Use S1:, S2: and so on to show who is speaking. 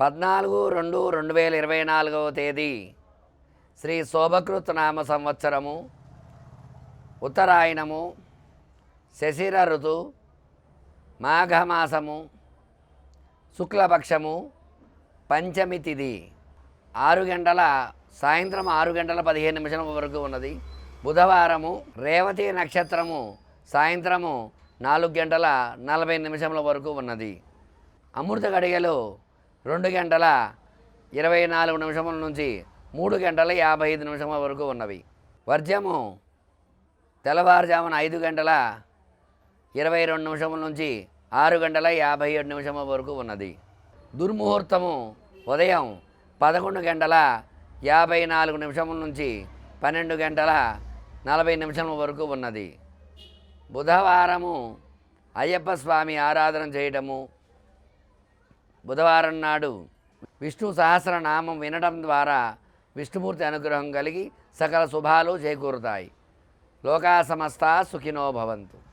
S1: పద్నాలుగు రెండు రెండు వేల ఇరవై నాలుగవ తేదీ శ్రీ శోభకృత్ నామ సంవత్సరము ఉత్తరాయణము శశిర ఋతు మాఘమాసము శుక్లపక్షము పంచమి తిథి ఆరు గంటల సాయంత్రం ఆరు గంటల పదిహేను నిమిషం వరకు ఉన్నది. బుధవారము రేవతి నక్షత్రము సాయంత్రము నాలుగు గంటల నలభై నిమిషముల వరకు ఉన్నది. అమృత గడియలో రెండు గంటల ఇరవై నాలుగు నిమిషముల నుంచి మూడు గంటల యాభై ఐదు నిమిషముల వరకు ఉన్నవి. వర్జము తెల్లవారుజామున ఐదు గంటల ఇరవై రెండు నిమిషముల నుంచి ఆరు గంటల యాభై ఏడు నిమిషముల వరకు ఉన్నది. దుర్ముహూర్తము ఉదయం పదకొండు గంటల యాభై నాలుగు నిమిషముల నుంచి పన్నెండు గంటల నలభై నిమిషముల వరకు ఉన్నది. బుధవారము అయ్యప్ప స్వామి ఆరాధన చేయటము బుధవారం నాడు విష్ణు సహస్రనామం వినడం ద్వారా విష్ణుమూర్తి అనుగ్రహం కలిగి సకల శుభాలు చేకూరుతాయి. లోకా సమస్త సుఖినో భవంతు.